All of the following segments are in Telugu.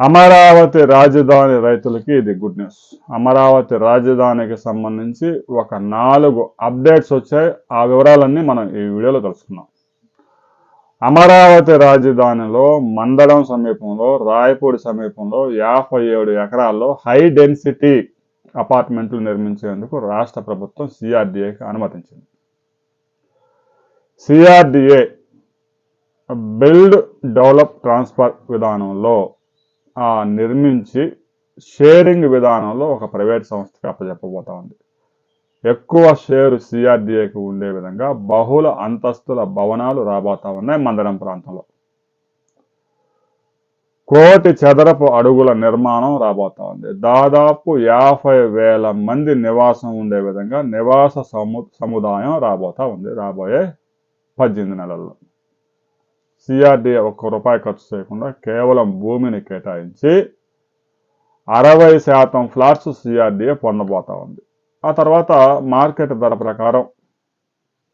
అమరావతి రాజధాని రైతులకి ఇది గుడ్ న్యూస్. అమరావతి రాజధానికి సంబంధించి ఒక నాలుగు అప్డేట్స్ వచ్చాయి. ఆ వివరాలన్నీ మనం ఈ వీడియోలో తెలుసుకుందాం. అమరావతి రాజధానిలో మందడం సమీపంలో రాయపూడి సమీపంలో యాభై ఏడు ఎకరాల్లో హై డెన్సిటీ అపార్ట్మెంట్లు నిర్మించేందుకు రాష్ట్ర ప్రభుత్వం సిఆర్డిఏకి అనుమతించింది. సిఆర్డిఏ బిల్డ్ డెవలప్ ట్రాన్స్ఫర్ విధానంలో నిర్మించి షేరింగ్ విధానంలో ఒక ప్రైవేట్ సంస్థకి అప్పచెప్పబోతా ఉంది ఎక్కువ షేరు సిఆర్డిఏకి ఉండే విధంగా బహుళ అంతస్తుల భవనాలు రాబోతా ఉన్నాయి మందరం ప్రాంతంలో. కోటి చదరపు అడుగుల నిర్మాణం రాబోతా ఉంది దాదాపు యాభై వేల మంది నివాసం ఉండే విధంగా నివాస సము సముదాయం రాబోతా ఉంది రాబోయే పద్దెనిమిది నెలల్లో. సిఆర్డీఏ ఒక్క రూపాయి ఖర్చు చేయకుండా కేవలం భూమిని కేటాయించి అరవై శాతం ఫ్లాట్స్ సిఆర్డీఏ పొందబోతా ఉంది. ఆ తర్వాత మార్కెట్ ధర ప్రకారం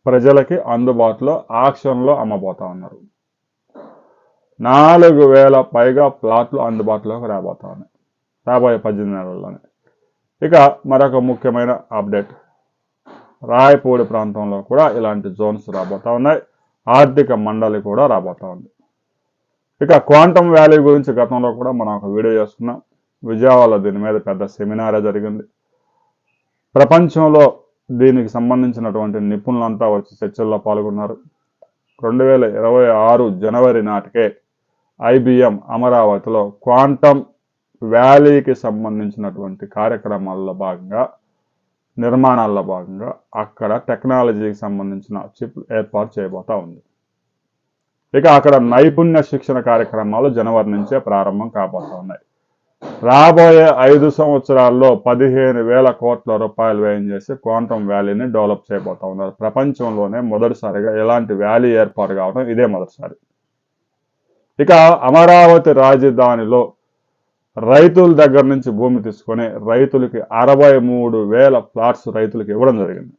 ప్రజలకి అందుబాటులో ఆక్షన్లో అమ్మబోతా ఉన్నారు. నాలుగు వేల పైగా ప్లాట్లు అందుబాటులోకి రాబోతా ఉన్నాయి. రాబోయే పద్దెనిమిది నెలల్లోనే. ఇక మరొక ముఖ్యమైన అప్డేట్. రాయపూడి ప్రాంతంలో కూడా ఇలాంటి జోన్స్ రాబోతా ఉన్నాయి. ఆర్థిక మండలి కూడా రాబోతా ఉంది. ఇక క్వాంటమ్ వ్యాలీ గురించి గతంలో కూడా మనం ఒక వీడియో చేసుకున్నాం విజయవాడలో దీని మీద పెద్ద సెమినారే జరిగింది. ప్రపంచంలో దీనికి సంబంధించినటువంటి నిపుణులంతా వచ్చి చర్చల్లో పాల్గొన్నారు. రెండు వేల ఇరవై ఆరు జనవరి నాటికే ఐబిఎం అమరావతిలో క్వాంటమ్ వ్యాలీకి సంబంధించినటువంటి కార్యక్రమాల్లో భాగంగా నిర్మాణాల్లో భాగంగా అక్కడ టెక్నాలజీకి సంబంధించిన చిప్ ఏర్పాటు చేయబోతా ఉంది. ఇక అక్కడ నైపుణ్య శిక్షణ కార్యక్రమాలు జనవరి నుంచే ప్రారంభం కాబోతా ఉన్నాయి. రాబోయే ఐదు సంవత్సరాల్లో పదిహేను వేల కోట్ల రూపాయలు వ్యయం చేసి క్వాంటమ్ వ్యాలీని డెవలప్ చేయబోతా ఉన్నారు. ప్రపంచంలోనే మొదటిసారిగా ఎలాంటి వ్యాలీ ఏర్పాటు కావడం ఇదే మొదటిసారి. ఇక అమరావతి రాజధానిలో రైతుల దగ్గర నుంచి భూమి తీసుకొని రైతులకి అరవై మూడు వేల ఫ్లాట్స్ రైతులకు ఇవ్వడం జరిగింది.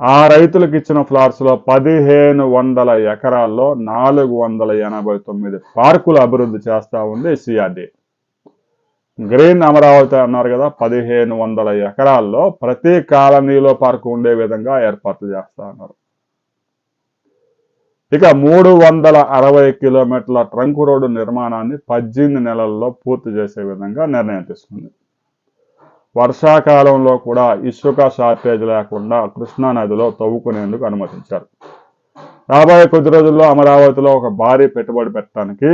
ఆ రైతులకు ఇచ్చిన ఫ్లాట్స్లో పదిహేను వందల ఎకరాల్లో నాలుగు వందల ఎనభై తొమ్మిది పార్కులు అభివృద్ధి చేస్తూ ఉంది సిఆర్డి. గ్రీన్ అమరావతి అన్నారు కదా పదిహేను వందల ఎకరాల్లో ప్రతి కాలనీలో పార్కు ఉండే విధంగా ఏర్పాట్లు చేస్తా ఉన్నారు. ఇక మూడు వందల అరవై కిలోమీటర్ల ట్రంక్ రోడ్డు నిర్మాణాన్ని పద్దెనిమిది నెలల్లో పూర్తి చేసే విధంగా నిర్ణయం తీసుకుంది. వర్షాకాలంలో కూడా ఇసుక షార్టేజ్ లేకుండా కృష్ణా నదిలో తవ్వుకునేందుకు అనుమతించారు. రాబోయే కొద్ది రోజుల్లో అమరావతిలో ఒక భారీ పెట్టుబడి పెట్టడానికి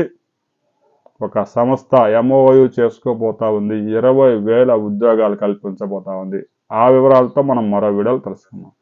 ఒక సంస్థ ఎంఓయు చేసుకోబోతా ఉంది. ఇరవై వేల ఉద్యోగాలు కల్పించబోతా ఉంది. ఆ వివరాలతో మనం మరో వీడియోలు తెలుసుకుందాం.